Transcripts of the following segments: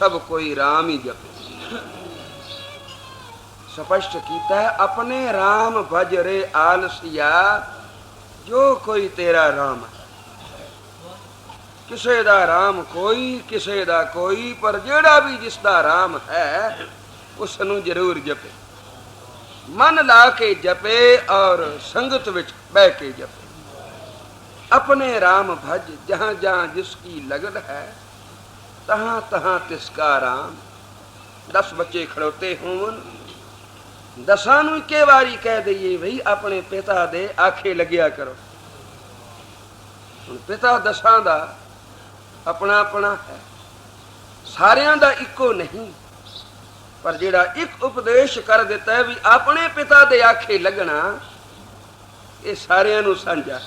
ਸਭ ਕੋਈ ਰਾਮ ਹੀ ਜਪੇ ਸਪਸ਼ਟ ਕੀਤਾ ਹੈ ਆਪਣੇ RAM ਭਜ ਰੇ ਆਲਸੀਆ ਜੋ ਕੋਈ ਤੇਰਾ RAM ਕਿਸੇ ਦਾ RAM ਕੋਈ ਕਿਸੇ ਦਾ ਕੋਈ ਪਰ ਜਿਹੜਾ ਵੀ ਜਿਸ ਦਾ RAM ਹੈ ਉਸ ਨੂੰ ਜ਼ਰੂਰ ਜਪੇ ਮਨ ਲਾ ਕੇ ਜਪੇ ਔਰ ਸੰਗਤ ਵਿੱਚ ਬਹਿ ਕੇ ਜਪੇ ਆਪਣੇ ਰਾਮ ਭਜ ਜਹਾਂ ਜਹਾਂ ਜਿਸ ਕੀ ਲਗਨ ਹੈ ਤਹਾਂ ਤਹਾਂ ਤਿਸਕਾ ਰਾਮ ਦਸ ਬੱਚੇ ਖੜੋਤੇ ਹੋਣ। ਦਸਾਂ ਨੂੰ ਇੱਕੇ ਵਾਰੀ ਕਹਿ ਦਈਏ ਭਈ ਆਪਣੇ ਪਿਤਾ ਦੇ ਆਖੇ ਲੱਗਿਆ ਕਰੋ। ਹੁਣ ਪਿਤਾ ਦਸਾਂ ਦਾ ਆਪਣਾ ਆਪਣਾ ਹੈ। ਸਾਰਿਆਂ ਦਾ ਇੱਕੋ ਨਹੀਂ, ਪਰ ਜਿਹੜਾ ਇੱਕ ਉਪਦੇਸ਼ ਕਰ ਦਿੱਤਾ ਵੀ ਆਪਣੇ ਪਿਤਾ ਦੇ ਆਖੇ ਲੱਗਣਾ, ਇਹ ਸਾਰਿਆਂ ਨੂੰ ਸਾਂਝਾ।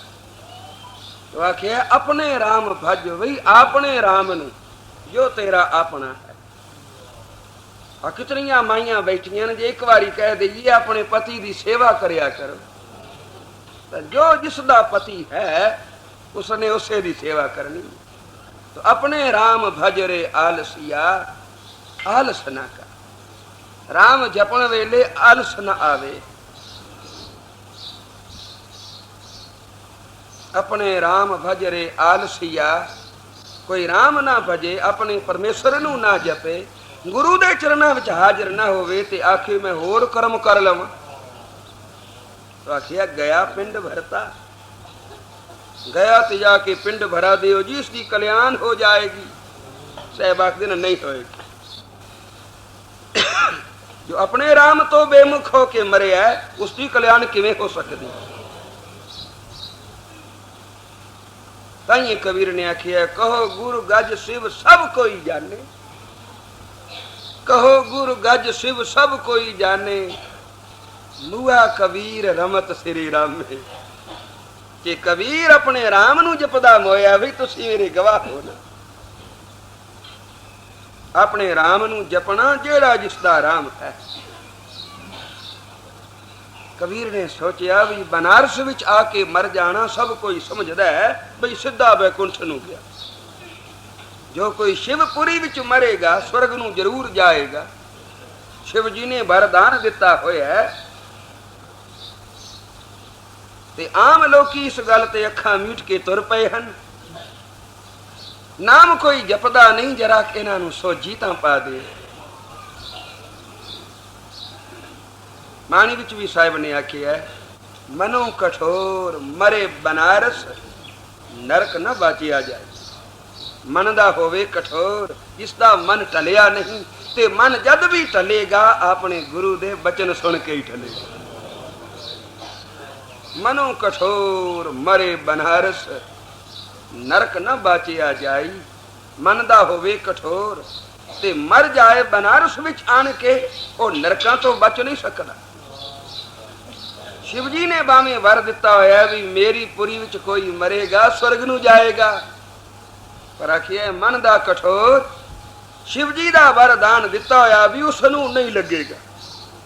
ਉਹ ਆਖਿਆ, ਆਪਣੇ ਰਾਮ ਭਜ ਭਈ ਆਪਣੇ ਰਾਮ ਨੂੰ। ਜੋ ਤੇਰਾ ਆਪਣਾ ਹੈ। ਆ ਕਿਤਨੀਆਂ ਮਾਈਆਂ ਬੈਠੀਆਂ ਨੇ ਜੇ ਇੱਕ ਵਾਰੀ ਕਹਿ ਦਈਏ, ਆਪਣੇ ਪਤੀ ਦੀ ਸੇਵਾ ਕਰਿਆ ਕਰੋ। ਤਾਂ ਜੋ ਜਿਸ ਦਾ ਪਤੀ ਹੈ, ਉਸਨੇ ਉਸੇ ਦੀ ਸੇਵਾ ਕਰਨੀ। ਤੋ ਆਪਣੇ RAM ਭਜਰੇ ਆਲਸੀਆ, ਆਲਸ ਨਾ ਕਰ। RAM ਜਪਣ ਵੇਲੇ ਆਲਸ ਨਾ ਆਵੇ। ਆਪਣੇ RAM ਭਜਰੇ ਆਲਸੀਆ ਕੋਈ RAM ਨਾ ਭਜੇ ਆਪਣੇ ਪਰਮੇਸ਼ਰ ਨੂੰ ਨਾ ਜਪੇ ਗੁਰੂ ਦੇ ਚਰਨਾਂ ਵਿੱਚ ਹਾਜ਼ਰ ਨਾ ਹੋਵੇ ਤੇ ਆਖੇ ਮੈਂ ਹੋਰ ਕਰਮ ਕਰ ਲਵਾਂ ਤਾਂ ਆਖਿਆ ਗਿਆ ਪਿੰਡ ਭਰਤਾ ਗਿਆ ਤੇ ਜਾ ਕੇ ਪਿੰਡ ਭਰਾ ਦਿਓ ਜੀ ਇਸ ਦੀ ਕਲਿਆਣ ਹੋ ਜਾਏਗੀ ਸਹਿਬ ਆਖਦੇ ਨੇ ਨਹੀਂ ਹੋਏਗੀ ਜੋ ਆਪਣੇ RAM ਤੋਂ ਬੇਮੁਖ ਹੋ ਕੇ ਮਰਿਆ ਹੈ, ਉਸ ਦੀ ਕਲਿਆਣ ਕਿਵੇਂ ਹੋ ਸਕਦੀ ਹੈ ਤਾਈਏ ਕਬੀਰ ਨੇ ਆਖਿਆ, ਕਹੋ ਗੁਰੂ ਗੱਜ ਸਿਵ ਸਭ ਕੋਈ ਜਾਣੇ। ਕਹੋ ਗੁਰੂ ਗੱਜ ਸਿਵ ਸਭ ਕੋਈ ਜਾਣੇ। ਮੂਆ ਕਬੀਰ ਰਮਤ ਸ੍ਰੀ ਰਾਮੇ। ਕਿ ਕਬੀਰ ਆਪਣੇ RAM ਨੂੰ ਜਪਦਾ ਮੋਇਆ ਵੀ ਤੁਸੀਂ ਮੇਰੇ ਗਵਾਹ ਹੋ ਨਾ। ਆਪਣੇ RAM ਨੂੰ ਜਪਣਾ ਜਿਹੜਾ ਜਿਸ ਦਾ RAM ਹੈ। ਕਬੀਰ ਨੇ ਸੋਚਿਆ ਵੀ ਬਨਾਰਸ ਵਿੱਚ ਆ ਕੇ ਮਰ ਜਾਣਾ ਸਭ ਕੋਈ ਸਮਝਦਾ ਹੈ, ਬਈ ਸਿੱਧਾ ਬੈਕੁੰਠ ਨੂੰ ਗਿਆ। ਜੋ ਕੋਈ ਸ਼ਿਵਪੁਰੀ ਵਿੱਚ ਮਰੇਗਾ, ਸਵਰਗ ਨੂੰ ਜ਼ਰੂਰ ਜਾਏਗਾ। ਸ਼ਿਵ ਜੀ ਨੇ ਵਰਦਾਨ ਦਿੱਤਾ ਹੋਇਆ ਹੈ। ਤੇ ਆਮ ਲੋਕੀ ਇਸ ਗੱਲ ਤੇ ਅੱਖਾਂ ਮੀਟ ਕੇ ਤੁਰ ਪਏ ਹਨ। ਨਾਮ ਕੋਈ ਜਪਦਾ ਨਹੀਂ, ਜਰਾ ਇਹਨਾਂ ਨੂੰ ਸੋਜੀ ਤਾਂ ਪਾ ਦੇ। ਬਾਣੀ ਵਿੱਚ ਵੀ ਸਾਹਿਬ ਨੇ ਆਖਿਆ ਮਨੋ ਕਠੋਰ ਮਰੇ ਬਨਾਰਸ, ਨਰਕ ਨਾ ਬਾਚਿਆ ਜਾਏ। ਮਨ ਦਾ ਹੋਵੇ ਕਠੋਰ ਜਿਸ ਦਾ ਮਨ ਟਲਿਆ ਨਹੀਂ, ਤੇ ਮਨ ਜਦ ਵੀ ਟਲੇਗਾ ਆਪਣੇ ਗੁਰੂ ਦੇ ਬਚਨ ਸੁਣ ਕੇ ਹੀ ਟਲੇਗਾ ਮਨੋ ਕਠੋਰ ਮਰੇ ਬਨਾਰਸ, ਨਰਕ ਨਾ ਬਾਚਿਆ ਜਾਈ ਮਨ ਦਾ ਹੋਵੇ ਕਠੋਰ, ਤੇ ਮਰ ਜਾਏ ਬਨਾਰਸ ਵਿੱਚ ਆਣ ਕੇ, ਉਹ ਨਰਕਾਂ ਤੋਂ ਬਚ ਨਹੀਂ ਸਕਦਾ। ਸ਼ਿਵ ਜੀ ਨੇ ਬਾਵੇਂ ਵਰ ਦਿੱਤਾ ਹੋਇਆ ਵੀ ਮੇਰੀ ਪੁਰੀ ਵਿੱਚ ਕੋਈ ਮਰੇਗਾ, ਸਵਰਗ ਨੂੰ ਜਾਏਗਾ। ਪਰ ਆਖਿਆ ਮਨ ਦਾ ਕਠੋਰ ਸ਼ਿਵ ਜੀ ਦਾ ਵਰਦਾਨ ਦਿੱਤਾ ਹੋਇਆ ਵੀ ਉਸ ਨੂੰ ਨਹੀਂ ਲੱਗੇਗਾ।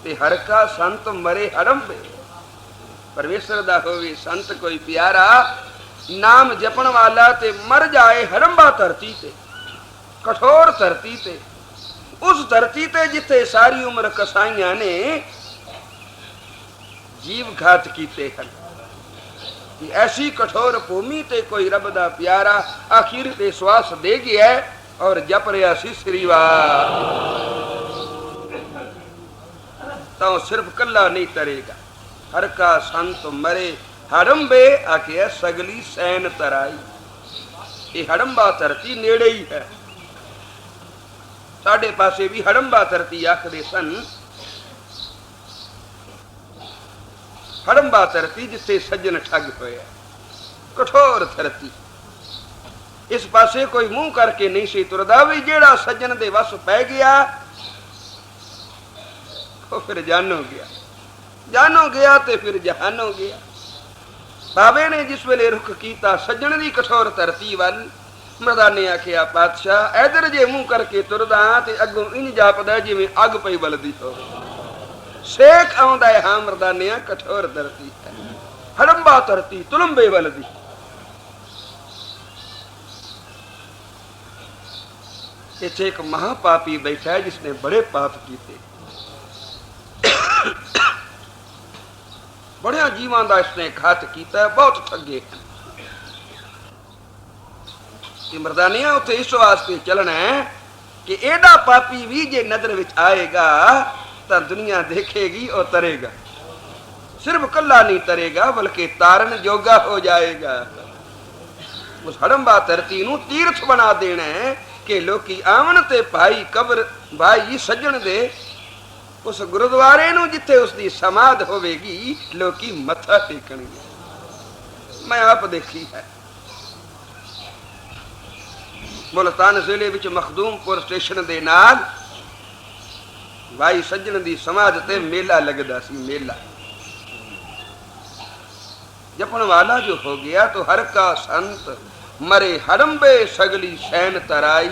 ਤੇ ਹਰ ਕਾ ਸੰਤ ਮਰੇ ਹੜੰਬੇ। ਪਰਮੇਸ਼ਰ ਦਾ ਹੋਵੇ ਸੰਤ ਕੋਈ ਪਿਆਰਾ, ਨਾਮ ਜਪਣ ਵਾਲਾ ਤੇ ਮਰ ਜਾਏ ਹੜੰਬਾ ਧਰਤੀ ਤੇ, ਕਠੋਰ ਧਰਤੀ ਤੇ। ਉਸ ਧਰਤੀ ਤੇ ਜਿੱਥੇ ਸਾਰੀ ਉਮਰ ਕਸਾਈਆਂ ਨੇ ਜੀਵ ਘਾਤ ਕੀਤੇ ਹਨ। ਕਿ ਐਸੀ ਕਠੋਰ ਭੂਮੀ ਤੇ ਕੋਈ ਰੱਬ ਦਾ ਪਿਆਰਾ ਆਖਿਰ ਤੇ ਸਵਾਸ ਦੇ ਗਿਆ ਔਰ ਜਪ ਰਿਹਾ ਸੀ ਸ੍ਰੀਵਾ ਤਾਂ ਸਿਰਫ ਕੱਲਾ ਨਹੀਂ ਤਰੇਗਾ। ਹਰ ਕਾ ਸੰਤ ਮਰੇ, ਹੜੰਬੇ ਆਖਿਆ ਸਗਲੀ ਸੈਨ ਤਰਾਈ। ਇਹ ਹੜੰਬਾ ਧਰਤੀ ਨੇੜੇ ਹੀ ਹੈ। ਸਾਡੇ ਪਾਸੇ ਵੀ ਹੜੰਬਾ ਧਰਤੀ ਆਖਦੇ ਸਨ ਹੜੰਬਾ ਧਰਤੀ ਜਿੱਥੇ ਸੱਜਣ ਠੱਗ ਹੋਇਆ। ਕਠੋਰ ਧਰਤੀ। ਇਸ ਪਾਸੇ ਕੋਈ ਮੂੰਹ ਕਰਕੇ ਨਹੀਂ ਸੀ ਤੁਰਦਾ ਵੀ ਜਿਹੜਾ ਸੱਜਣ ਦੇ ਵਸ ਪੈ ਗਿਆ, ਉਹ ਫਿਰ ਜਾਨੋ ਗਿਆ। ਜਾਨੋ ਗਿਆ ਤੇ ਫਿਰ ਜਹਾਨ ਹੋ ਗਿਆ। ਬਾਬੇ ਨੇ ਜਿਸ ਵੇਲੇ ਰੁਖ ਕੀਤਾ ਸੱਜਣ ਦੀ ਕਠੋਰ ਧਰਤੀ ਵੱਲ, ਮਰਦਾਨੇ ਆਖਿਆ, ਪਾਤਸ਼ਾਹ ਇਧਰ ਜੇ ਮੂੰਹ ਕਰਕੇ ਤੁਰਦਾ ਤੇ ਅੱਗੋਂ ਇੰਜ ਜਾਪਦਾ ਜਿਵੇਂ ਅੱਗ ਪਈ ਬਲਦੀ ਹੋਵੇ। ਸੇਖ ਆਉਂਦਾ ਹੈ ਹਾਂ ਮਰਦਾਨਿਆਂ ਕਠੋਰ ਧਰਤੀ ਹੈ ਹੜੰਬਾ ਧਰਤੀ ਇੱਥੇ ਇੱਕ ਮਹਾਪਾਪੀ ਬੈਠਾ ਹੈ, ਜਿਸਨੇ ਬੜੇ ਪਾਪ ਕੀਤੇ। ਬੜਿਆਂ ਜੀਵਾਂ ਦਾ ਇਸਨੇ ਘਾਤ ਕੀਤਾ ਬਹੁਤ ਠੱਗੇ ਹਨ। ਕਿ ਮਰਦਾਨੀਆਂ ਉੱਥੇ ਇਸ ਵਾਸਤੇ ਚੱਲਣਾ ਕਿ ਇਹਦਾ ਪਾਪੀ ਵੀ ਜੇ ਨਜ਼ਰ ਵਿੱਚ ਆਏਗਾ ਤਾਂ ਦੁਨੀਆ ਦੇਖੇਗੀ, ਉਹ ਤਰੇਗਾ। ਸਿਰਫ ਕੱਲਾ ਨਹੀਂ ਤਰੇਗਾ, ਬਲਕਿ ਤਾਰਨ ਜੋਗਾ ਹੋ ਜਾਏਗਾ। ਉਸ ਹੜੰਬਾ ਧਰਤੀ ਨੂੰ ਤੀਰਥ ਬਣਾ ਦੇਣਾ ਹੈ ਕਿ ਲੋਕੀ ਆਵਣ ਤੇ ਭਾਈ ਕਬਰ, ਭਾਈ ਸੱਜਣ ਦੇ ਉਸ ਗੁਰਦੁਆਰੇ ਨੂੰ ਜਿੱਥੇ ਉਸ ਦੀ ਸਮਾਧ ਹੋਵੇਗੀ, ਲੋਕੀ ਮੱਥਾ ਟੇਕਣਗੇ। ਮੈਂ ਆਪ ਦੇਖੀ ਹੈ। ਮੁਲਤਾਨ ਜ਼ਿਲ੍ਹੇ ਵਿੱਚ ਮਖਦੂਮਪੁਰ ਸਟੇਸ਼ਨ ਦੇ ਨਾਲ ਭਾਈ ਸੱਜਣ ਦੀ ਸਮਾਧ ਤੇ ਮੇਲਾ ਲੱਗਦਾ ਸੀ, ਮੇਲਾ। ਜਪਣ ਵਾਲਾ ਜੋ ਹੋ ਗਿਆ ਤੋ ਹਰ ਕਾ ਸੰਤ ਮਰੇ ਹੜੰਬੇ ਸਗਲੀ ਸੈਨ ਤਰਾਈ।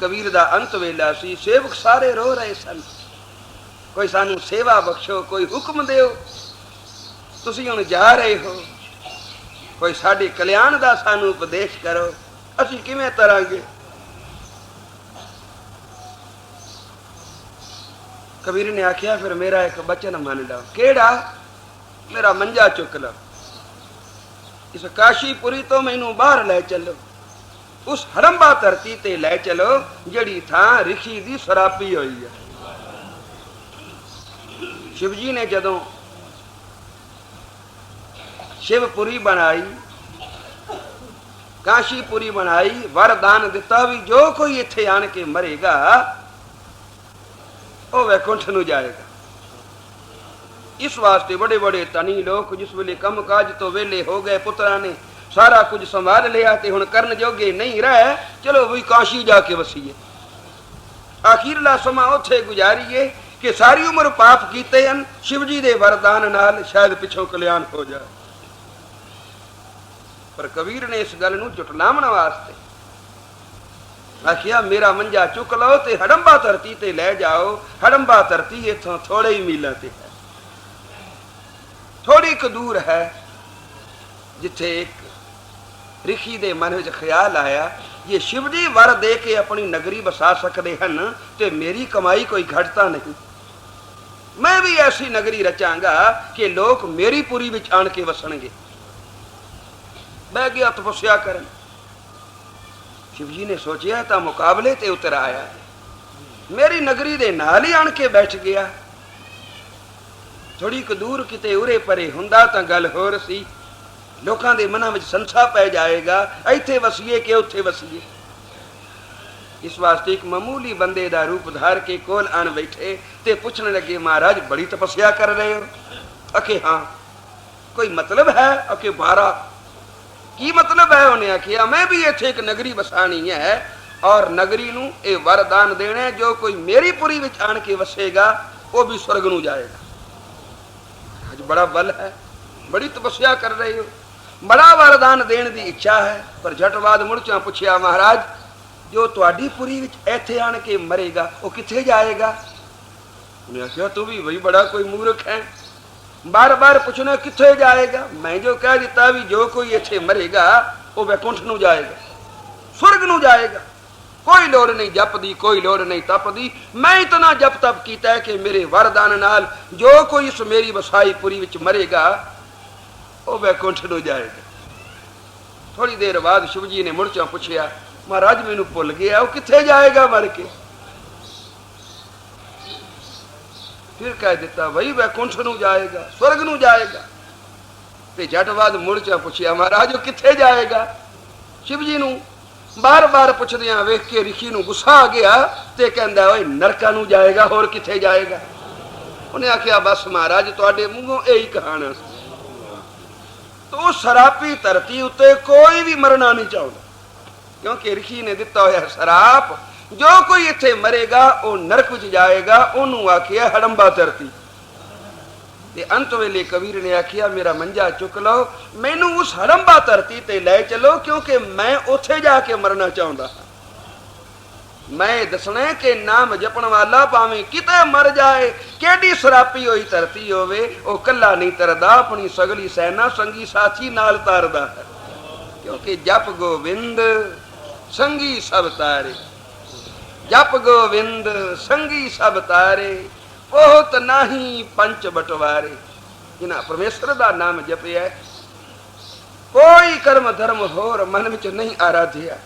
ਕਬੀਰ ਦਾ ਅੰਤ ਵੇਲਾ ਸੀ, ਸੇਵਕ ਸਾਰੇ ਰੋ ਰਹੇ ਸਨ। ਕੋਈ ਸਾਨੂੰ ਸੇਵਾ ਬਖਸ਼ੋ, ਕੋਈ ਹੁਕਮ ਦਿਓ। ਤੁਸੀਂ ਹੁਣ ਜਾ ਰਹੇ ਹੋ। ਕੋਈ ਸਾਡੇ ਕਲਿਆਣ ਦਾ ਸਾਨੂੰ ਉਪਦੇਸ਼ ਕਰੋ। ਅਸੀਂ ਕਿਵੇਂ ਤਰਾਂਗੇ? ਕਬੀਰ ਨੇ ਆਖਿਆ, ਫਿਰ ਮੇਰਾ ਇੱਕ ਬਚਨ ਮੰਨ ਲਓ ਕਿਹੜਾ? ਮੇਰਾ ਮੰਜਾ ਚੁੱਕ ਲਓ ਇਸ ਕਾਸ਼ੀਪੁਰੀ ਤੋਂ ਮੈਨੂੰ ਬਾਹਰ ਲੈ ਚੱਲੋ। ਉਸ ਹਰੰਬਾ ਧਰਤੀ ਤੇ ਲੈ ਚਲੋ, ਜਿਹੜੀ ਥਾਂ ਰਿਸ਼ੀ ਦੀ ਸਰਾਪੀ ਹੋਈ ਹੈ। ਸ਼ਿਵ ਜੀ ਨੇ ਜਦੋਂ ਸ਼ਿਵਪੁਰੀ ਬਣਾਈ, ਕਾਸ਼ੀਪੁਰੀ ਬਣਾਈ, ਵਰਦਾਨ ਦਿੱਤਾ ਵੀ ਜੋ ਕੋਈ ਇੱਥੇ ਆਣ ਕੇ ਮਰੇਗਾ ਉਹ ਵੈਕੁੰਠ ਨੂੰ ਜਾਏਗਾ। ਇਸ ਵਾਸਤੇ ਬੜੇ ਬੜੇ ਤਨੀ ਲੋਕ ਜਿਸ ਵੇਲੇ ਕੰਮ ਕਾਜ ਤੋਂ ਵੇਲੇ ਹੋ ਗਏ ਪੁੱਤਰਾਂ ਨੇ ਸਾਰਾ ਕੁਝ ਸੰਭਾਲ ਲਿਆ ਤੇ ਹੁਣ ਕਰਨ ਜੋਗੇ ਨਹੀਂ ਰਹਿ, ਚਲੋ ਵੀ ਕਾਸ਼ੀ ਜਾ ਕੇ ਵਸੀਏ। ਆਖਿਰਲਾ ਸਮਾਂ ਉੱਥੇ ਗੁਜ਼ਾਰੀਏ ਕਿ ਸਾਰੀ ਉਮਰ ਪਾਪ ਕੀਤੇ ਹਨ, ਸ਼ਿਵਜੀ ਦੇ ਵਰਦਾਨ ਨਾਲ ਸ਼ਾਇਦ ਪਿੱਛੋਂ ਕਲਿਆਣ ਹੋ ਜਾਏ। ਪਰ ਕਬੀਰ ਨੇ ਇਸ ਗੱਲ ਨੂੰ ਝੁਟਲਾਉਣ ਵਾਸਤੇ ਆਖਿਆ ਮੇਰਾ ਮੰਜਾ ਚੁੱਕ ਲਓ ਤੇ ਹੜੰਬਾ ਧਰਤੀ ਤੇ ਲੈ ਜਾਓ। ਹੜੰਬਾ ਧਰਤੀ ਇੱਥੋਂ ਥੋੜੇ ਹੀ ਮੀਲਾਂ ਤੇ ਹੈ। ਥੋੜੀ ਕੁ ਦੂਰ ਹੈ, ਜਿੱਥੇ ਇੱਕ ਰਿਖੀ ਦੇ ਮਨ ਵਿੱਚ ਖਿਆਲ ਆਇਆ, ਜੇ ਸ਼ਿਵ ਜੀ ਵਰ ਦੇ ਕੇ ਆਪਣੀ ਨਗਰੀ ਵਸਾ ਸਕਦੇ ਹਨ, ਤੇ ਮੇਰੀ ਕਮਾਈ ਕੋਈ ਘਟਤਾ ਨਹੀਂ। ਮੈਂ ਵੀ ਐਸੀ ਨਗਰੀ ਰਚਾਂਗਾ ਕਿ ਲੋਕ ਮੇਰੀ ਪੁਰੀ ਵਿੱਚ ਆਣ ਕੇ ਵਸਣਗੇ। ਬਹਿ ਗਿਆ ਤਪੱਸਿਆ ਕਰਨ। ਸ਼ਿਵ ਜੀ ਨੇ ਸੋਚਿਆ ਤਾਂ ਮੁਕਾਬਲੇ ਤੇ ਉਤਰ ਆਇਆ। ਮੇਰੀ ਨਗਰੀ ਦੇ ਨਾਲ ਹੀ ਆਣ ਕੇ ਬੈਠ ਗਿਆ। ਥੋੜੀ ਕੁ ਦੂਰ ਕਿਤੇ ਉਰੇ ਪਰੇ ਹੁੰਦਾ ਤਾਂ ਗੱਲ ਹੋਰ ਸੀ। ਲੋਕਾਂ ਦੇ ਮਨਾਂ ਵਿੱਚ ਸੰਸਾ ਪੈ ਜਾਏਗਾ, ਇੱਥੇ ਵਸੀਏ ਕਿ ਉੱਥੇ ਵਸੀਏ। ਇਸ ਵਾਸਤੇ ਇੱਕ ਮਾਮੂਲੀ ਬੰਦੇ ਦਾ ਰੂਪ ਧਾਰ ਕੇ ਕੋਲ ਆਣ ਬੈਠੇ ਤੇ ਪੁੱਛਣ ਲੱਗੇ, ਮਹਾਰਾਜ, ਬੜੀ ਤਪੱਸਿਆ ਕਰ ਰਹੇ ਹੋ? ਅਕੇ ਹਾਂ। ਕੋਈ ਮਤਲਬ ਹੈ? ਅਕੇ ਬਾਰਾ ਕੀ ਮਤਲਬ ਹੈ ਉਹਨੇ ਆਖਿਆ? ਮੈਂ ਵੀ ਇੱਥੇ ਇੱਕ ਨਗਰੀ ਵਸਾਣੀ ਹੈ ਔਰ ਨਗਰੀ ਨੂੰ ਇਹ ਵਰਦਾਨ ਦੇਣਾ ਜੋ ਕੋਈ ਮੇਰੀ ਪੁਰੀ ਵਿੱਚ ਆਣ ਕੇ ਵਸੇਗਾ, ਉਹ ਵੀ ਸਵਰਗ ਨੂੰ ਜਾਏਗਾ। ਅੱਜ ਬੜਾ ਬਲ ਹੈ। ਬੜੀ ਤਪੱਸਿਆ ਕਰ ਰਹੇ ਹੋ। ਬੜਾ ਵਰਦਾਨ ਦੇਣ ਦੀ ਇੱਛਾ ਹੈ। ਪਰ ਝਟਵਾਦ ਮੁਰਚਾ ਪੁੱਛਿਆ, ਮਹਾਰਾਜ, ਜੋ ਤੁਹਾਡੀ ਪੁਰੀ ਵਿੱਚ ਇੱਥੇ ਆਣ ਕੇ ਮਰੇਗਾ, ਉਹ ਕਿੱਥੇ ਜਾਏਗਾ? ਉਹਨੇ ਆਖਿਆ, ਤੂੰ ਵੀ ਬਈ ਬੜਾ ਕੋਈ ਮੂਰਖ ਹੈ। ਬਾਰ-ਬਾਰ ਪੁੱਛਣਾ ਕਿੱਥੇ ਜਾਏਗਾ? ਮੈਂ ਜੋ ਕਹਿ ਦਿੱਤਾ ਵੀ ਜੋ ਕੋਈ ਇੱਥੇ ਮਰੇਗਾ, ਉਹ ਵੈਕੁੰਠ ਨੂੰ ਜਾਏਗਾ, ਸਵਰਗ ਨੂੰ ਜਾਏਗਾ। ਕੋਈ ਲੋੜ ਨਹੀਂ ਜਪਦੀ, ਕੋਈ ਲੋੜ ਨਹੀਂ ਤਪਦੀ। ਮੈਂ ਇਤਨਾ ਜਪ ਤਪ ਕੀਤਾ ਕਿ ਮੇਰੇ ਵਰਦਾਨ ਨਾਲ ਜੋ ਕੋਈ ਇਸ ਮੇਰੀ ਵਸਾਈ ਪੁਰੀ ਵਿੱਚ ਮਰੇਗਾ, ਉਹ ਵੈਕੁੰਠ ਨੂੰ ਜਾਏਗਾ। ਥੋੜੀ ਦੇਰ ਬਾਅਦ ਸ਼ਿਵਜੀ ਨੇ ਮੁੜ ਚੋਂ ਪੁੱਛਿਆ, ਮਹਾਰਾਜ, ਮੈਨੂੰ ਭੁੱਲ ਗਿਆ, ਉਹ ਕਿੱਥੇ ਜਾਏਗਾ ਮਰ ਕੇ? ਫਿਰ ਕਹਿ ਦਿੱਤਾ ਵਈ ਵੈਕੁੰਠ ਨੂੰ ਜਾਏਗਾ, ਸਵਰਗ ਨੂੰ ਜਾਏਗਾ। ਤੇ ਜੱਟ ਬਾਅਦ ਮੁਰਚਾ ਪੁੱਛਿਆ, ਮਹਾਰਾਜ, ਉਹ ਕਿੱਥੇ ਜਾਏਗਾ? ਸ਼ਿਵ ਜੀ ਨੂੰ ਬਾਰ-ਬਾਰ ਪੁੱਛਦਿਆਂ ਵੇਖ ਕੇ ਰਿਖੀ ਨੂੰ ਗੁੱਸਾ ਆ ਗਿਆ ਤੇ ਕਹਿੰਦਾ, ਓਏ, ਨਰਕਾਂ ਨੂੰ ਜਾਏਗਾ, ਹੋਰ ਕਿੱਥੇ ਜਾਏਗਾ? ਉਹਨੇ ਆਖਿਆ, ਬਸ ਮਹਾਰਾਜ, ਤੁਹਾਡੇ ਮੂੰਹੋਂ ਇਹੀ ਕਹਾਣਾ ਸੀ। ਤੋ ਸਰਾਪੀ ਧਰਤੀ ਉੱਤੇ ਕੋਈ ਵੀ ਮਰਨਾ ਨਹੀਂ ਚਾਹੁੰਦਾ। ਕਿਉਂਕਿ ਰਿਖੀ ਨੇ ਦਿੱਤਾ ਹੋਇਆ ਸਰਾਪ ਜੋ ਕੋਈ ਇੱਥੇ ਮਰੇਗਾ, ਉਹ ਨਰਕ ਵਿੱਚ ਜਾਏਗਾ, ਉਹਨੂੰ ਆਖਿਆ ਹੜੰਬਾ ਧਰਤੀ। ਤੇ ਅੰਤ ਵੇਲੇ ਕਬੀਰ ਨੇ ਆਖਿਆ, ਮੇਰਾ ਮੰਜਾ ਚੁੱਕ ਲਓ, ਮੈਨੂੰ ਉਸ ਹੜੰਬਾ ਧਰਤੀ ਤੇ ਲੈ ਚਲੋ, ਕਿਉਂਕਿ ਮੈਂ ਉੱਥੇ ਜਾ ਕੇ ਮਰਨਾ ਚਾਹੁੰਦਾ ਹਾਂ। ਮੈਂ ਦੱਸਣਾ ਕਿ ਨਾਮ ਜਪਣ ਵਾਲਾ ਭਾਵੇਂ ਕਿਤੇ ਮਰ ਜਾਏ, ਕਿਹੜੀ ਸਰਾਪੀ ਹੋਈ ਧਰਤੀ ਹੋਵੇ, ਉਹ ਕੱਲਾ ਨਹੀਂ ਤਰਦਾ, ਆਪਣੀ ਸਗਲੀ ਸੈਨਾ ਸੰਗੀ ਸਾਥੀ ਨਾਲ ਤਰਦਾ ਹੈ। ਕਿਉਂਕਿ ਜਪ ਗੋਬਿੰਦ ਸੰਗੀ ਸਭ ਤਾਰੇ। ਜਪ ਗੋਵਿੰਦ ਸੰਗੀ ਸਭ ਤਾਰੇ ਬਹੁਤ ਨਹੀਂ ਪੰਚ ਬਟਵਾਰੇ। ਜਿਨ੍ਹਾਂ ਪਰਮੇਸ਼ਰ ਦਾ ਨਾਮ ਜਪਿਆ ਕੋਈ ਕਰਮ ਧਰਮ ਹੋਰ ਮਨ ਵਿੱਚ ਨਹੀਂ ਆਰਾਧਿਆ।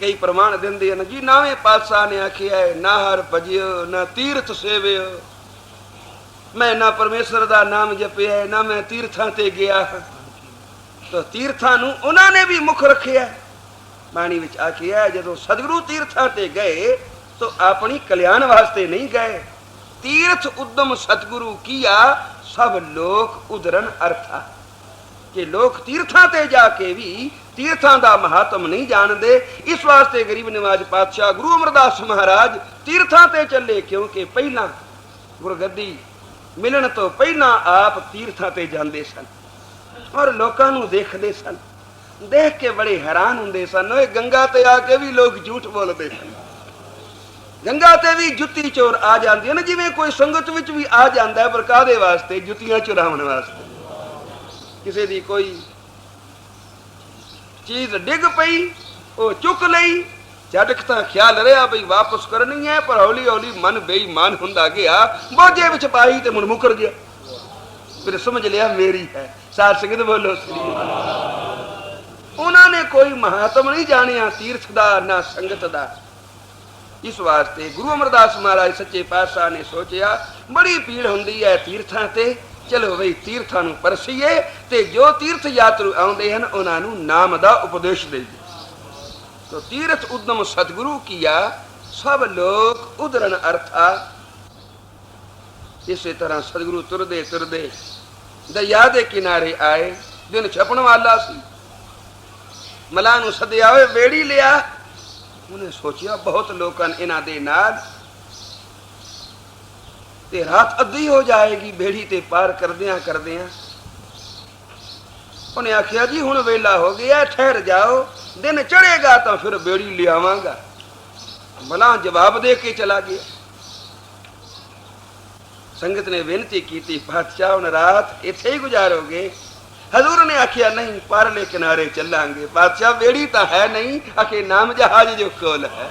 ਕਈ ਪ੍ਰਮਾਣ ਦਿੰਦੇ ਹਨ, ਜੀ ਨਾਵੇਂ ਪਾਤਸ਼ਾਹ ਨੇ ਆਖਿਆ ਹੈ, ਨਾ ਹਰ ਭਜਿਓ, ਨਾ ਤੀਰਥ ਸੇਵਿਓ। ਮੈਂ ਨਾ ਪਰਮੇਸ਼ਰ ਦਾ ਨਾਮ ਜਪਿਆ ਨਾ ਮੈਂ ਤੀਰਥਾਂ ਤੇ ਗਿਆ ਹਾਂ। ਤਾਂ ਤੀਰਥਾਂ ਨੂੰ ਉਹਨਾਂ ਨੇ ਵੀ ਮੁੱਖ ਰੱਖਿਆ ਬਾਣੀ ਵਿੱਚ ਆਖਿਆ ਹੈ, ਜਦੋਂ ਸਤਿਗੁਰੂ ਤੀਰਥਾਂ ਤੇ ਗਏ ਤਾਂ ਆਪਣੀ ਕਲਿਆਣ ਵਾਸਤੇ ਨਹੀਂ ਗਏ। ਤੀਰਥ ਉਦਮ ਸਤਿਗੁਰੂ ਕੀਆ ਸਭ ਲੋਕ ਉਦਰਨ ਅਰਥਾ। ਕਿ ਲੋਕ ਤੀਰਥਾਂ ਤੇ ਜਾ ਕੇ ਵੀ ਤੀਰਥਾਂ ਦਾ ਮਹੱਤਵ ਨਹੀਂ ਜਾਣਦੇ ਇਸ ਵਾਸਤੇ ਗਰੀਬ ਨਿਵਾਜ ਪਾਤਸ਼ਾਹ ਗੁਰੂ ਅਮਰਦਾਸ ਮਹਾਰਾਜ ਤੀਰਥਾਂ ਤੇ ਚੱਲੇ ਕਿਉਂਕਿ ਪਹਿਲਾਂ ਗੁਰਗੱਦੀ ਮਿਲਣ ਤੋਂ ਪਹਿਲਾਂ ਆਪ ਤੀਰਥਾਂ ਤੇ ਜਾਂਦੇ ਸਨ ਔਰ ਲੋਕਾਂ ਨੂੰ ਦੇਖਦੇ ਸਨ। ਦੇਖ ਕੇ ਬੜੇ ਹੈਰਾਨ ਹੁੰਦੇ ਸਨ। ਓਏ ਗੰਗਾ ਤੇ ਆ ਕੇ ਵੀ ਲੋਕ ਝੂਠ ਬੋਲਦੇ ਸਨ। ਗੰਗਾ ਤੇ ਵੀ ਜੁੱਤੀ ਚੋਰ ਆ ਜਾਂਦੀ ਹੈ ਨਾ, ਜਿਵੇਂ ਕੋਈ ਸੰਗਤ ਵਿੱਚ ਵੀ ਆ ਜਾਂਦਾ ਪਰ ਕਾਦੇ ਵਾਸਤੇ? ਜੁੱਤੀਆਂ ਚੁਰਾਉਣ ਵਾਸਤੇ। ਕਿਸੇ ਦੀ ਕੋਈ ਚੀਜ਼ ਡਿੱਗ ਪਈ, ਉਹ ਚੁੱਕ ਲਈ ਝਟਕ ਤਾਂ ਖਿਆਲ ਰਿਹਾ ਬਈ ਵਾਪਸ ਕਰਨੀ ਹੈ, ਪਰ ਹੌਲੀ ਹੌਲੀ ਮਨ ਬੇਈਮਾਨ ਹੁੰਦਾ ਗਿਆ। ਬੋਝੇ ਵਿੱਚ ਪਾਈ ਤੇ ਮੁੜ ਮੁਕਰ ਗਿਆ। ਫਿਰ ਸਮਝ ਲਿਆ, ਮੇਰੀ ਹੈ। ਸਾਧ ਸੰਗਤ ਬੋਲੋ, ਸ੍ਰੀ ਉਹਨਾਂ ਨੇ ਕੋਈ ਮਹਾਤਮ ਨਹੀਂ ਜਾਣਿਆ ਤੀਰਥ ਦਾ, ਨਾ ਸੰਗਤ ਦਾ। ਇਸ ਵਾਸਤੇ ਗੁਰੂ ਅਮਰਦਾਸ ਮਹਾਰਾਜ ਸੱਚੇ ਪਾਤਸ਼ਾਹ ਨੇ ਸੋਚਿਆ, ਬੜੀ ਪੀੜ ਹੁੰਦੀ ਹੈ ਤੀਰਥਾਂ ਤੇ। ਚਲੋ ਬਈ, ਤੀਰਥਾਂ ਨੂੰ ਪਰਸੀਏ ਤੇ ਜੋ ਤੀਰਥ ਯਾਤਰੂ ਆਉਂਦੇ ਹਨ, ਉਹਨਾਂ ਨੂੰ ਨਾਮ ਦਾ ਉਪਦੇਸ਼ ਦੇਈਏ। ਤੋ ਤੀਰਥ ਉਦਮ ਸਤਿਗੁਰੂ ਕੀਆ, ਸਭ ਲੋਕ ਉਦਰਨ ਅਰਥਾ। ਇਸੇ ਤਰ੍ਹਾਂ ਸਤਿਗੁਰੂ ਤੁਰਦੇ ਤੁਰਦੇ ਦਰਿਆ ਦੇ ਕਿਨਾਰੇ ਆਏ, ਦਿਨ ਛਪਣ ਵਾਲਾ ਸੀ। ਮਲਾ ਨੂੰ ਸੱਦਿਆ ਹੋਏ ਵੇੜੀ ਲਿਆ। ਉਹਨੇ ਸੋਚਿਆ, ਬਹੁਤ ਲੋਕਾਂ ਨੇ ਇਹਨਾਂ ਦੇ ਨਾਲ। ਤੇ ਰਾਤ ਅੱਧੀ ਹੋ ਜਾਏਗੀ ਬੇੜੀ ਤੇ ਪਾਰ ਕਰਦਿਆਂ ਕਰਦਿਆਂ। ਉਹਨੇ ਆਖਿਆ, ਜੀ, ਹੁਣ ਵੇਲਾ ਹੋ ਗਿਆ, ਠਹਿਰ ਜਾਓ। ਦਿਨ ਚੜੇਗਾ ਤਾਂ ਫਿਰ ਬੇੜੀ ਲਿਆਵਾਂਗਾ। ਮਲਾ ਜਵਾਬ ਦੇ ਕੇ ਚਲਾ ਗਿਆ। ਸੰਗਤ ਨੇ ਬੇਨਤੀ ਕੀਤੀ ਪਾਤਸ਼ਾਹ ਹੁਣ ਰਾਤ ਇੱਥੇ ਹੀ ਗੁਜ਼ਾਰੋਗੇ? ਹਜ਼ੂਰ ਨੇ ਆਖਿਆ, ਨਹੀਂ, ਪਰਲੇ ਕਿਨਾਰੇ ਚੱਲਾਂਗੇ। ਬਾਦਸ਼ਾਹ ਵੇੜੀ ਤਾਂ ਹੈ ਨਹੀਂ, ਅਖੇ ਨਾਮ ਜਹਾਜ਼ ਜੋ ਕੋਲ ਹੈ।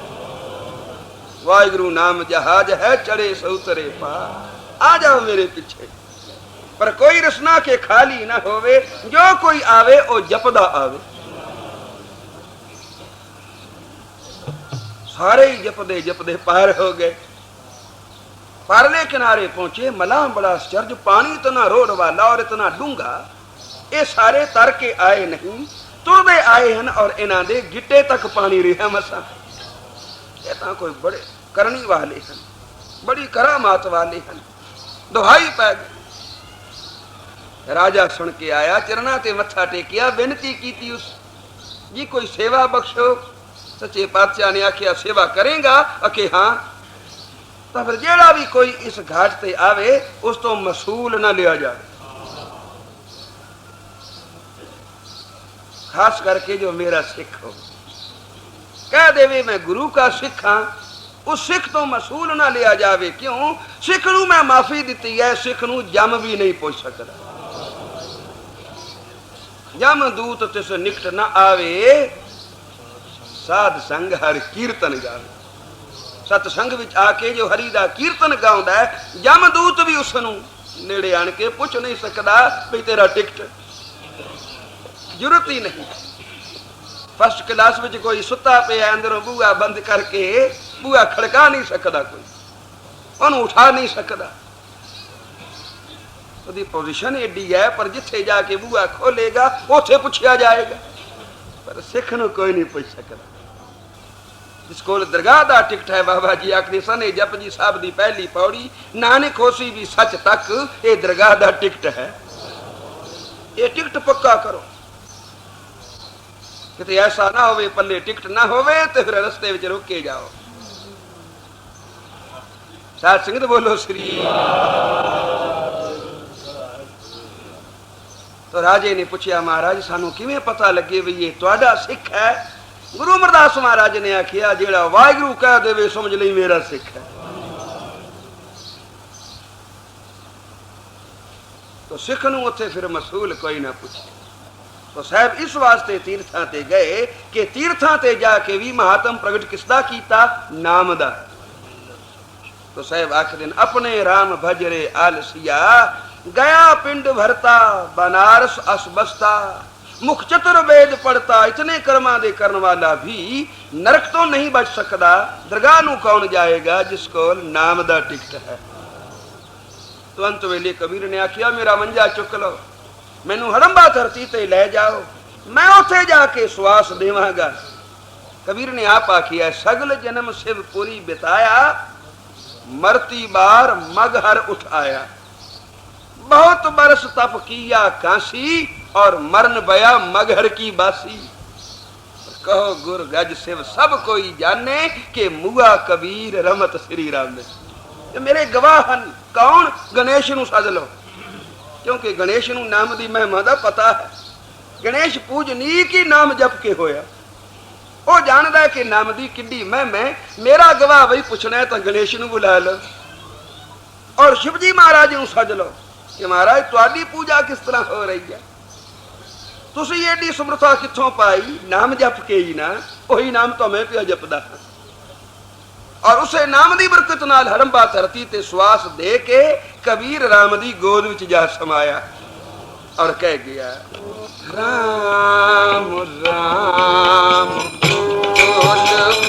ਵਾਹਿਗੁਰੂ ਨਾਮ ਜਹਾਜ਼ ਹੈ ਚੜੇ ਸੋ ਤਰੇ ਪਾ ਆ ਜਾਓ ਮੇਰੇ ਪਿੱਛੇ। ਪਰ ਕੋਈ ਰਸਨਾ ਕੇ ਖਾਲੀ ਨਾ ਹੋਵੇ, ਜੋ ਕੋਈ ਆਵੇ, ਉਹ ਜਪਦਾ ਆਵੇ। ਸਾਰੇ ਹੀ ਜਪਦੇ ਜਪਦੇ ਪਾਰ ਹੋ ਗਏ। ਪਰਲੇ ਕਿਨਾਰੇ ਪਹੁੰਚੇ, ਮਲਾ ਬੜਾ ਚਰਜ ਪਾਣੀ ਇਤਨਾ ਰੋੜ ਵਾਲਾ ਔਰ ਇਤਨਾ ਡੂੰਗਾ ਇਹ ਸਾਰੇ ਤਰ ਕੇ ਆਏ ਨਹੀਂ ਤੁਰਦੇ ਆਏ ਹਨ ਔਰ ਇਹਨਾਂ ਦੇ ਗਿੱਟੇ ਤੱਕ ਪਾਣੀ ਰਿਹਾ ਮਸਾ। ਇਹ ਤਾਂ ਕੋਈ ਬੜੇ ਕਰਨੀ ਵਾਲੇ ਹਨ, ਬੜੀ ਕਰਾਮਾਤ ਵਾਲੇ ਹਨ, ਦੁਹਾਈ ਪੈ ਗਈ ਰਾਜਾ ਸੁਣ ਕੇ ਆਇਆ, ਚਰਨਾ ਤੇ ਮੱਥਾ ਟੇਕਿਆ, ਬੇਨਤੀ ਕੀਤੀ ਉਸ ਜੀ ਕੋਈ ਸੇਵਾ ਬਖਸ਼ੋ। ਸੱਚੇ ਪਾਤਸ਼ਾਹ ਨੇ ਆਖਿਆ, ਸੇਵਾ ਕਰੇਗਾ? ਅਕੇ ਹਾਂ। ਤਾਂ ਫਿਰ ਜਿਹੜਾ ਵੀ ਕੋਈ ਇਸ ਘਾਟ ਤੇ ਆਵੇ, ਉਸ ਤੋਂ ਮਸੂਲ ਨਾ ਲਿਆ ਜਾਵੇ। ਖਾਸ ਕਰਕੇ ਜੋ ਮੇਰਾ ਸਿੱਖ ਹੋ। ਕਹਿ ਦੇਵੇ ਮੈਂ ਗੁਰੂ ਦਾ ਸਿੱਖ ਹਾਂ, ਉਸ ਸਿੱਖ ਤੋਂ ਮਸੂਲ ਨਾ ਲਿਆ ਜਾਵੇ। ਕਿਉਂ? ਸਿੱਖ ਨੂੰ ਮੈਂ ਮਾਫੀ ਦਿੱਤੀ ਹੈ, ਸਿੱਖ ਨੂੰ ਜਮ ਵੀ ਨਹੀਂ ਪੁੱਛ ਸਕਦਾ। ਜਮ ਦੂਤ ਤਿਸ ਨਿਕਟ ਨਾ ਆਵੇ, ਸਾਧ ਸੰਗ ਹਰ ਕੀਰਤਨ ਗਾਵੇ। ਸਤ ਸੰਗ ਵਿੱਚ ਆ ਕੇ ਜੋ ਹਰੀ ਦਾ ਕੀਰਤਨ ਗਾਉਂਦਾ ਹੈ, ਜਮ ਦੂਤ ਵੀ ਉਸ ਨੂੰ ਨੇੜੇ ਆਣ ਕੇ ਪੁੱਛ ਨਹੀਂ ਸਕਦਾ ਵੀ ਤੇਰਾ ਟਿਕਟ ਜ਼ਰੂਰਤ ਹੀ ਨਹੀਂ। ਫਸਟ ਕਲਾਸ ਵਿੱਚ ਕੋਈ ਸੁੱਤਾ ਪਿਆ, ਅੰਦਰੋਂ ਬੂਹਾ ਬੰਦ ਕਰਕੇ ਬੂਹਾ ਖੜਕਾ ਨਹੀਂ ਸਕਦਾ ਕੋਈ। ਉਹਨੂੰ ਉਠਾ ਨਹੀਂ ਸਕਦਾ। ਉਹਦੀ ਪੋਜੀਸ਼ਨ ਏਡੀ ਹੈ, ਪਰ ਜਿੱਥੇ ਜਾ ਕੇ ਬੂਹਾ ਖੋਲੇਗਾ, ਉੱਥੇ ਪੁੱਛਿਆ ਜਾਏਗਾ। ਪਰ ਸਿੱਖ ਨੂੰ ਕੋਈ ਨਹੀਂ ਪੁੱਛ ਸਕਦਾ। ਜਿਸ ਕੋਲ ਦਰਗਾਹ ਦਾ ਟਿਕਟ ਹੈ, ਬਾਬਾ ਜੀ ਆਖਦੇ ਸਨ, ਇਹ ਜਪਜੀ ਸਾਹਿਬ ਦੀ ਪਹਿਲੀ ਪੌੜੀ, ਨਾਨਕ ਹੋਸੀ ਵੀ ਸੱਚ ਤੱਕ ਇਹ ਦਰਗਾਹ ਦਾ ਟਿਕਟ ਹੈ। ਇਹ ਟਿਕਟ ਪੱਕਾ ਕਰੋ। ਕਿਤੇ ਐਸਾ ਨਾ ਹੋਵੇ ਪੱਲੇ ਟਿਕਟ ਨਾ ਹੋਵੇ ਤੇ ਫਿਰ ਰਸਤੇ ਵਿੱਚ ਰੁਕੇ ਜਾਓ। ਸਾਧ ਸੰਗਤ ਬੋਲੋ ਸ੍ਰੀ ਤੋ ਰਾਜੇ ਨੇ ਪੁੱਛਿਆ, ਮਹਾਰਾਜ, ਸਾਨੂੰ ਕਿਵੇਂ ਪਤਾ ਲੱਗੇ ਵੀ ਇਹ ਤੁਹਾਡਾ ਸਿੱਖ ਹੈ? ਗੁਰੂ ਅਮਰਦਾਸ ਮਹਾਰਾਜ ਨੇ ਆਖਿਆ, ਜਿਹੜਾ ਵਾਹਿਗੁਰੂ ਕਹਿ ਦੇਵੇ, ਸਮਝ ਲਈ ਮੇਰਾ ਸਿੱਖ ਹੈ। ਤੋ ਸਿੱਖ ਨੂੰ ਉੱਥੇ ਫਿਰ ਮਸੂਲ ਕੋਈ ਨਾ ਪੁੱਛੇ। ਤੋ ਸਾਹਿਬ ਇਸ ਵਾਸਤੇ ਤੀਰਥਾਂ ਤੇ ਗਏ ਕਿ ਤੀਰਥਾਂ ਤੇ ਜਾ ਕੇ ਵੀ ਮਹਾਤਮ ਪ੍ਰਗਟ ਕਿਸ ਦਾ ਕੀਤਾ ਨਾਮ ਦਾ ਤੋ ਸਾਹਿਬ ਆਖਦੇ ਨੇ ਆਪਣੇ RAM ਭਜਰੇ ਆਲਸੀਆ ਗਿਆ ਪਿੰਡ ਭਰਤਾ ਬਨਾਰਸ ਅਸਬਸਤਾ ਮੁਖ ਚਤੁਰ ਵੇਦ ਪੜਤਾ ਇਤਨੇ ਕਰਮਾਂ ਦੇ ਕਰਨ ਵਾਲਾ ਵੀ ਨਰਕ ਤੋਂ ਨਹੀਂ ਬਚ ਸਕਦਾ ਦਰਗਾਹ ਨੂੰ ਕੌਣ ਜਾਏਗਾ ਜਿਸ ਕੋਲ ਨਾਮ ਦਾ ਟਿਕਟ ਹੈ ਤੁਰੰਤ ਵੇਲੇ ਕਬੀਰ ਨੇ ਆਖਿਆ ਮੇਰਾ ਮੰਜਾ ਚੁੱਕ ਲਓ ਮੈਨੂੰ ਹੜੰਬਾ ਧਰਤੀ ਤੇ ਲੈ ਜਾਓ। ਮੈਂ ਉੱਥੇ ਜਾ ਕੇ ਸਵਾਸ ਦੇਵਾਂਗਾ। ਕਬੀਰ ਨੇ ਆਪ ਆਖਿਆ, ਸਗਲ ਜਨਮ ਸਿਵ ਪੁਰੀ ਬਿਤਾਇਆ, ਮਰਤੀ ਬਾਰ ਮਗ ਉਠਾਇਆ। ਬਹੁਤ ਬਰਸ ਤਪ ਕੀਆ ਕਾਂਸੀ ਔਰ ਮਰਨ ਬਇਆ ਮਗਹਰ ਕੀ ਬਾਸੀ। ਕਹੋ, ਗੁਰ ਗਜ ਸਿਵ ਸਭ ਕੋਈ ਜਾਣੇ ਕਿ ਮੂਆ ਕਬੀਰ ਰਮਤ ਸ੍ਰੀ ਰਾਮ ਨੇ। ਇਹ ਮੇਰੇ ਗਵਾਹ ਹਨ, ਕੌਣ? ਗਣੇਸ਼ ਨੂੰ ਸੱਦ ਲਓ। ਕਿਉਂਕਿ ਗਣੇਸ਼ ਨੂੰ ਨਾਮ ਦੀ ਮਹਿਮਾ ਦਾ ਪਤਾ ਹੈ। ਗਣੇਸ਼ ਪੂਜਨੀ ਕੀ ਨਾਮ ਜਪ ਕੇ ਹੋਇਆ। ਉਹ ਜਾਣਦਾ ਕਿ ਨਾਮ ਦੀ ਕਿੱਡੀ ਮਹਿਮਾ ਮੇਰਾ ਗਵਾਹ ਵਈ ਪੁੱਛਣਾ ਤਾਂ ਗਣੇਸ਼ ਨੂੰ ਬੁਲਾ ਲਓ। ਔਰ ਸ਼ਿਵਜੀ ਮਹਾਰਾਜ ਨੂੰ ਸੱਜ ਲਓ ਕਿ ਮਹਾਰਾਜ, ਤੁਹਾਡੀ ਪੂਜਾ ਕਿਸ ਤਰ੍ਹਾਂ ਹੋ ਰਹੀ ਹੈ? ਤੁਸੀਂ ਏਡੀ ਸਮਰਥਾ ਕਿੱਥੋਂ ਪਾਈ? ਨਾਮ ਜਪ ਕੇ ਹੀ ਨਾ। ਉਹੀ ਨਾਮ ਤਾਂ ਪਿਆ ਜਪਦਾ ਹਾਂ। ਔਰ ਉਸੇ ਨਾਮ ਦੀ ਬਰਕਤ ਨਾਲ ਹੜੰਬਾ ਧਰਤੀ ਤੇ ਸਵਾਸ ਦੇ ਕੇ ਕਬੀਰ ਰਾਮ ਦੀ ਗੋਦ ਵਿੱਚ ਜਾ ਸਮਾਇਆ ਔਰ ਕਹਿ ਗਿਆ, ਰਾਮ ਰਾਮ ਬੋਲ